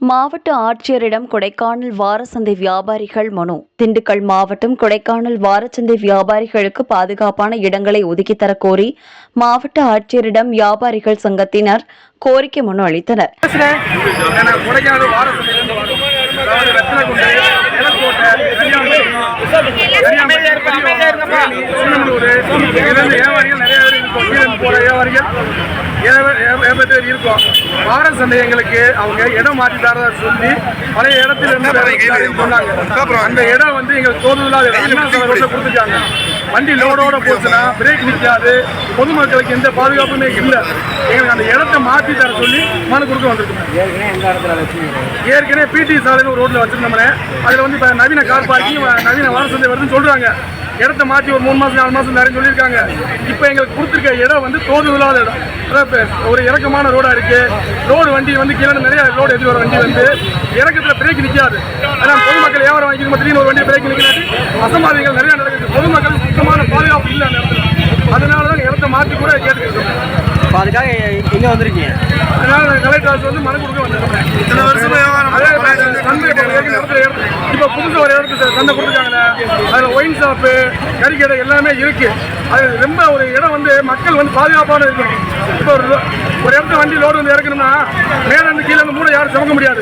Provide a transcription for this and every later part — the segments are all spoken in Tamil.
மாவட்ட ஆட்சியரிடம் கொடைக்கானல் வாரசந்தை வியாபாரிகள் மனு. திண்டுக்கல் மாவட்டம் கொடைக்கானல் வாரச்சந்தை வியாபாரிகளுக்கு பாதுகாப்பான இடங்களை ஒதுக்கித் கோரி மாவட்ட ஆட்சியரிடம் வியாபாரிகள் சங்கத்தினர் கோரிக்கை மனு அளித்தனர். கொடைக்கானல் வார சந்தையிலேருந்து வரோம் அதாவது ரத்தினகுண்டை நிலக்கோட்டை கன்னியாகுமரி கன்னியாகுமரி, சின்னமனூர் இதுலேருந்து வியாபாரிகள் நிறைய பேர் இருக்கும் கீழே போகிற வியாபாரிகள் ஏழு- பேர் இருக்கோம். வார சந்தை எங்களுக்கு அவங்க இடம் மாற்றி தரதா சொல்லி பழைய இடத்துல இருந்து சொன்னாங்க அந்த இடம் வந்து எங்களுக்கு தோதுலாத இடம் ரோட்டில் கொடுத்துருக்காங்க வண்டி லோடோட போச்சுன்னா பிரேக் நிற்காது பொதுமக்களுக்கு எந்த பாதுகாப்புமே இல்லை. எங்களுக்கு அந்த இடத்த மாற்றி தர சொல்லி மனு கொடுக்க வந்திருக்கோம். ஏற்கனவே பிடி சாலைன்னு ஒரு ரோட்ல வச்சிருந்தோம்னே அதுல வந்து இப்ப நவீன கார் பார்க்கிங் நவீன வார சந்தை வருதுன்னு சொல்றாங்க. இடத்த மாற்றி ஒரு மூணு மாசம் நாலு மாசம் நிறைய சொல்லியிருக்காங்க. இப்போ எங்களுக்கு கொடுத்துருக்க இடம் வந்து தோது இல்லாத இடம். அதாவது ஒரு இறக்கமான ரோடா இருக்கு. ரோடு வண்டி வந்து கீழே நிறைய ரோடு எடுத்து வர வண்டி வந்து இறக்கத்துல பிரேக் நிற்காது அதான் பொதுமக்கள் வியாபாரம் வாங்கிக்கும் திடீர்னு ஒரு வண்டி பிரேக் நிற்காது அசம்பாதிகள் நிறைய நடக்குது. பொதுமக்கள் சுத்தமான பாதுகாப்பு இல்லை அந்த இடத்துல. அதனால தான் இடத்த மாற்றி கூட கேட்டுக்கிட்டோம் இப்போ அதுக்காக எங்கே வந்திருக்கீங்க? அதனால கலெக்டர் வந்து மனு கொடுக்க வந்திருக்கேன் இத்தனை வருஷமா அதே சந்தை இப்போ ஏற்கனவே இடத்துல இடம் இப்போ புதுசு ஒரு இடத்துக்கு சந்தை கொடுத்துருக்காங்கல்ல அதில் ஒயின் ஷாப்பு கறிக்கடை எல்லாமே இருக்குது அது ரொம்ப ஒரு இடம் வந்து மக்கள் வந்து பாதுகாப்பான இருக்கும் இப்போ ஒரு ஒரு இடத்துல வண்டி லோடு வந்து இறக்கணும்னா மேலே இருந்து கீழே இருந்து மூட யாரும் சுமக்க முடியாது.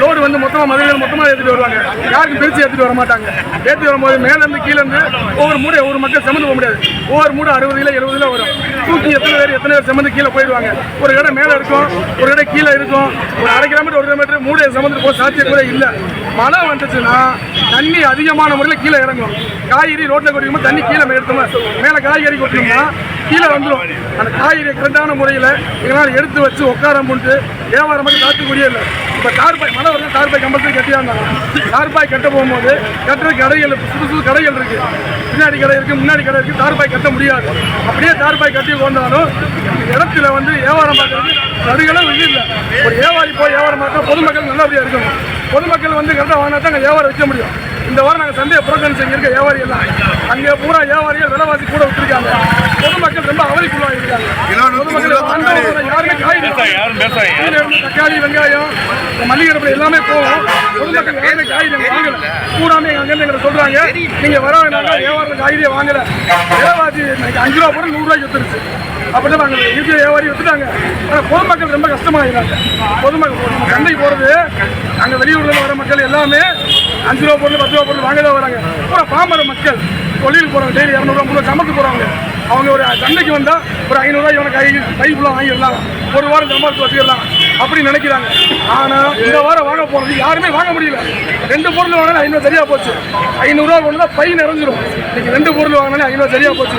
லோடு வந்து மொத்தமாக மதுரையில் மொத்தமாக ஏற்றிட்டு வருவாங்க. யாருக்கும் பிரித்து ஏற்றிட்டு வர மாட்டாங்க. ஏற்றி வரும்போது மேலேருந்து கீழேருந்து கீழே இருந்து ஒவ்வொரு மூடையை ஒவ்வொரு மக்கள் சுமந்து போக முடியாது. ஒவ்வொரு மூடு அறுபது கிலோ எழுபது கிலோ வரும். தூக்கி எத்தனை பேர் எத்தனை பேர் சுமந்து கீழே போயிடுவாங்க. ஒரு இடம் மேலே இருக்கும் ஒரு இடம் கீழே இருக்கும். ஒரு அரை கிலோமீட்டர் ஒரு கிலோமீட்டர் மூடையை சமந்து போக சாத்தியம் கூட இல்லை. மழை வந்துச்சுன்னா தண்ணி அதிகமான முறையில் கீழே இறங்கும். காய்கறி ரோட்டில் கொட்டிக்கும்போது தண்ணி கீழே எடுத்தோம் மேலே காய்கறி கொட்டினோம்னா கீழே வந்துடும் அந்த காய்கறி கரெக்டான முறையில் எங்களால் எடுத்து வச்சு உட்கார போட்டு வியாபாரம் மட்டும் காத்துக்கூடிய இல்லை. இப்போ கார்பாய் மழை வந்து தார்பாய் கம்பல்சரி கட்டியா இருந்தாங்க. கட்ட போகும்போது கட்டுற கடைகள் புது புது கடைகள் இருக்குது பின்னாடி கடை இருக்குது முன்னாடி கடை இருக்குது தார்பாய் கட்ட முடியாது. அப்படியே தார்பாய் கட்டி கொண்டாலும் இந்த இடத்துல வந்து வியாபாரம் பார்க்கறது நடுகளும் இல்லை. ஒரு வியாபாரி போய் வியாபாரம் பார்த்தா பொதுமக்கள் நல்லபடியாக இருக்கணும். பொதுமக்கள் வந்து கரெக்டாக வாங்கினா தான் அங்கே வியாபாரம் வைக்க முடியும். இந்த வாரம் நாங்கள் சந்தையை புறக்கணிச்சு இங்கே இருக்க வியாபாரி எல்லாம். அங்கே பூரா வியாபாரிகள் விலைவாசி கூட விட்டுருக்காங்க பொதுமக்கள் ரொம்ப அவதிக்குள்ளாக இருக்காங்க பொதுமக்கள் வந்தவங்க யாருமே காய்கறி கீழே இருந்து தக்காளி வெங்காயம் மல்லிகை எல்லாமே போகும். பொதுமக்கள் யாருமே காய்கறி வாங்கல பூராமே அங்கேருந்து எங்களை சொல்றாங்க நீங்க வர வேண்டாம் வியாபாரத்தில் காய்கறியை வாங்கல. இன்னைக்கு அஞ்சு ரூபா போட்டு நூறு ரூபாய்க்கு வித்துருச்சு. அப்படிதான் நாங்கள் இருக்கிற வியாபாரி வித்துட்டாங்க. ஆனால் பொதுமக்கள் ரொம்ப கஷ்டமாகிறாங்க பொதுமக்கள் சந்தைக்கு போகிறது அங்கே வெளியூர்ல வர மக்கள் எல்லாமே அஞ்சு ரூபா பொருள் பத்து ரூபா பொருள் வாங்க தான் வராங்க. பூரா பாமர மக்கள். தொழில் போகிறவங்க டெய்லி இரநூறுவா முந்நூறு சமத்து போகிறவங்க அவங்க ஒரு சண்டைக்கு வந்தால் ஒரு ஐநூறுரூவா இவனை கை கை ஃபுல்லாக வாங்கிடலாம். ஒரு வாரம் சம்பாதிச்சு வச்சுக்கலாம் அப்படி நினைக்கிறாங்க. ஆனால் இந்த வாரம் வாங்க போகிறது யாருமே வாங்க முடியல. ரெண்டு பொருள் வாங்கினா ஐநூறு சரியாக போச்சு. ஐநூறுரூவா கொண்டு தான் பை நிறைஞ்சிரும். இன்னைக்கு ரெண்டு பொருள் வாங்கினாலே ஐநூறு சரியாக போச்சு.